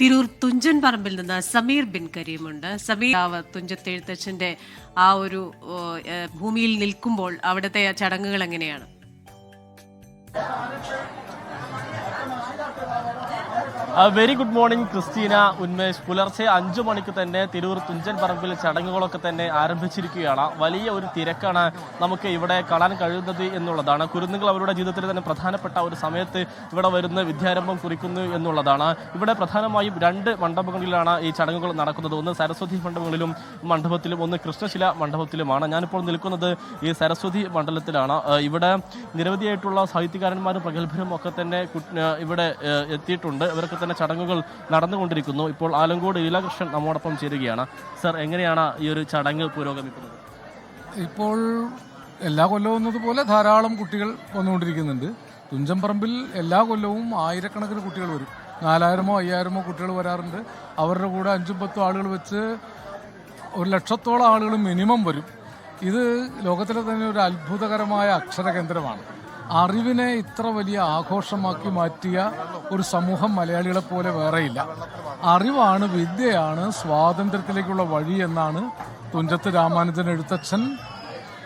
തിരൂർ തുഞ്ചൻ പറമ്പിൽ നിന്ന് സമീർ ബിൻ കരീമുണ്ട് സമീർ തുഞ്ചത്തെഴുത്തച്ഛന്റെ ആ ഒരു ഭൂമിയിൽ നിൽക്കുമ്പോൾ അവിടുത്തെ ചടങ്ങുകൾ എങ്ങനെയാണ്? Very good morning Christina Unmesh. പുലർച്ചെ അഞ്ചു മണിക്ക് തന്നെ തിരൂർ തുഞ്ചൻ പറമ്പിൽ ചടങ്ങുകളൊക്കെ തന്നെ ആരംഭിച്ചിരിക്കുകയാണ്. വലിയ ഒരു തിരക്കാണ് നമുക്ക് ഇവിടെ കാണാൻ കഴിയുന്നത് എന്നുള്ളതാണ്. കുരുന്നുകൾ അവരുടെ ജീവിതത്തിൽ തന്നെ പ്രധാനപ്പെട്ട ഒരു സമയത്ത് ഇവിടെ വരുന്ന വിദ്യാരംഭം കുറിക്കുന്നു എന്നുള്ളതാണ്. ഇവിടെ പ്രധാനമായും രണ്ട് മണ്ഡപങ്ങളിലാണ് ഈ ചടങ്ങുകൾ നടക്കുന്നത്. ഒന്ന് സരസ്വതി മണ്ഡപങ്ങളിലും മണ്ഡപത്തിലും ഒന്ന് കൃഷ്ണശില മണ്ഡപത്തിലുമാണ്. ഞാനിപ്പോൾ നിൽക്കുന്നത് ഈ സരസ്വതി മണ്ഡലത്തിലാണ്. ഇവിടെ നിരവധിയായിട്ടുള്ള സാഹിത്യകാരന്മാരും പ്രഗത്ഭരും ഒക്കെ തന്നെ ഇവിടെ എത്തിയിട്ടുണ്ട്. ഇവരൊക്കെ തന്നെ ചടങ്ങുകൾ നടന്നുകൊണ്ടിരിക്കുന്നു. ഇപ്പോൾ ആലങ്കോട് ലീലാകൃഷ്ണൻ നമ്മോടൊപ്പം ചേരുകയാണ്. സർ എങ്ങനെയാണ് ഈ ഒരു ചടങ്ങ് പുരോഗമിക്കുന്നത്? ഇപ്പോൾ എല്ലാ കൊല്ലവും എന്നതുപോലെ ധാരാളം കുട്ടികൾ വന്നുകൊണ്ടിരിക്കുന്നുണ്ട്. തുഞ്ചംപറമ്പിൽ എല്ലാ കൊല്ലവും ആയിരക്കണക്കിന് കുട്ടികൾ വരും. നാലായിരമോ അയ്യായിരമോ കുട്ടികൾ വരാറുണ്ട്. അവരുടെ കൂടെ അഞ്ചും പത്തും ആളുകൾ വെച്ച് ഒരു ലക്ഷത്തോളം ആളുകൾ മിനിമം വരും. ഇത് ലോകത്തിലെ തന്നെ ഒരു അത്ഭുതകരമായ അക്ഷര കേന്ദ്രമാണ് അറിവിനെ ഇത്ര വലിയ ആഘോഷമാക്കി മാറ്റിയ ഒരു സമൂഹം മലയാളികളെ പോലെ വേറെയില്ല. അറിവാണ് വിദ്യയാണ് സ്വാതന്ത്ര്യത്തിലേക്കുള്ള വഴി എന്നാണ് തുഞ്ചത്ത് രാമാനുജൻ എഴുത്തച്ഛൻ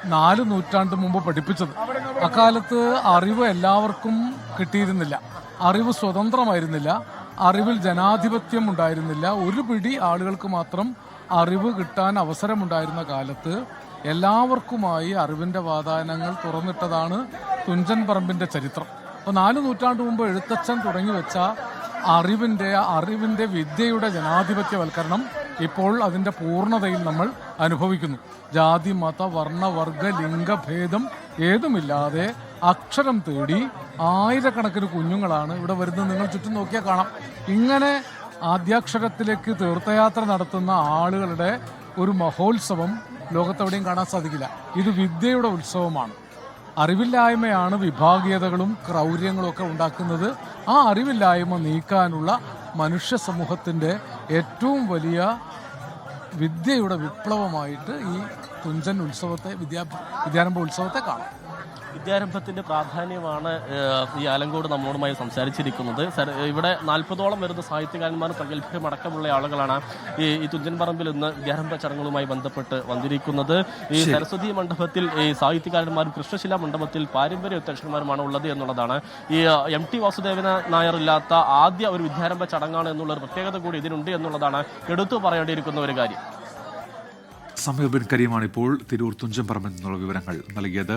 നാല് നൂറ്റാണ്ട് മുമ്പ് പഠിപ്പിച്ചത്. അക്കാലത്ത് അറിവ് എല്ലാവർക്കും കിട്ടിയിരുന്നില്ല. അറിവ് സ്വതന്ത്രമായിരുന്നില്ല. അറിവിൽ ജനാധിപത്യം ഉണ്ടായിരുന്നില്ല. ഒരു പിടി ആളുകൾക്ക് മാത്രം അറിവ് കിട്ടാൻ അവസരമുണ്ടായിരുന്ന കാലത്ത് എല്ലാവർക്കുമായി അറിവിന്റെ വാതായനങ്ങൾ തുറന്നിട്ടതാണ് തുഞ്ചൻ പറമ്പിന്റെ ചരിത്രം. അപ്പോൾ നാല് നൂറ്റാണ്ട് മുമ്പ് എഴുത്തച്ഛൻ തുടങ്ങി വെച്ച അറിവിന്റെ അറിവിന്റെ വിദ്യയുടെ ജനാധിപത്യവൽക്കരണം ഇപ്പോൾ അതിന്റെ പൂർണതയിൽ നമ്മൾ അനുഭവിക്കുന്നു. ജാതി മത വർണ വർഗ ലിംഗഭേദം ഏതുമില്ലാതെ അക്ഷരം തേടി ആയിരക്കണക്കിന് കുഞ്ഞുങ്ങളാണ് ഇവിടെ വരുന്നത്. നിങ്ങൾ ചുറ്റും നോക്കിയാൽ കാണാം. ഇങ്ങനെ ആദ്യാക്ഷരത്തിലേക്ക് തീർത്ഥയാത്ര നടത്തുന്ന ആളുകളുടെ ഒരു മഹോത്സവം ലോകത്തെവിടെയും കാണാൻ സാധിക്കില്ല. ഇത് വിദ്യയുടെ ഉത്സവമാണ്. അറിവില്ലായ്മയാണ് വിഭാഗീയതകളും ക്രൗര്യങ്ങളും ഒക്കെ ഉണ്ടാക്കുന്നത്. ആ അറിവില്ലായ്മ നീക്കാനുള്ള മനുഷ്യ സമൂഹത്തിന്റെ ഏറ്റവും വലിയ വിദ്യയുടെ വിപ്ലവമായിട്ട് ഈ തുഞ്ചൻ ഉത്സവത്തെ വിദ്യാ വിദ്യാരംഭ ഉത്സവത്തെ കാണാം. വിദ്യാരംഭത്തിന്റെ പ്രാധാന്യമാണ് ഈ ആലങ്കോട് നമ്മളോടുമായി സംസാരിച്ചിരിക്കുന്നത്. ഇവിടെ നാൽപ്പതോളം വരുന്ന സാഹിത്യകാരന്മാർ പ്രഗത്ഭരമടക്കമുള്ള ആളുകളാണ് ഈ ഈ തുഞ്ചൻ പറമ്പിൽ ഇന്ന് വിദ്യാരംഭ ചടങ്ങുകളുമായി ബന്ധപ്പെട്ട് വന്നിരിക്കുന്നത്. ഈ സരസ്വതി മണ്ഡപത്തിൽ ഈ സാഹിത്യകാരന്മാരും കൃഷ്ണശില മണ്ഡപത്തിൽ പാരമ്പര്യ അധ്യക്ഷന്മാരുമാണ് ഉള്ളത് എന്നുള്ളതാണ്. ഈ എം ടി വാസുദേവന നായർ ഇല്ലാത്ത ആദ്യ ഒരു വിദ്യാരംഭ ചടങ്ങാണ് എന്നുള്ള ഒരു പ്രത്യേകത കൂടി ഇതിനുണ്ട് എന്നുള്ളതാണ് എടുത്തു പറയേണ്ടിയിരിക്കുന്ന ഒരു കാര്യം. സമീർ ബിൻ കരീമാണ് ഇപ്പോൾ തിരൂർ തുഞ്ചൻപറമ്പിൽ നിന്നുള്ള വിവരങ്ങൾ നൽകിയത്.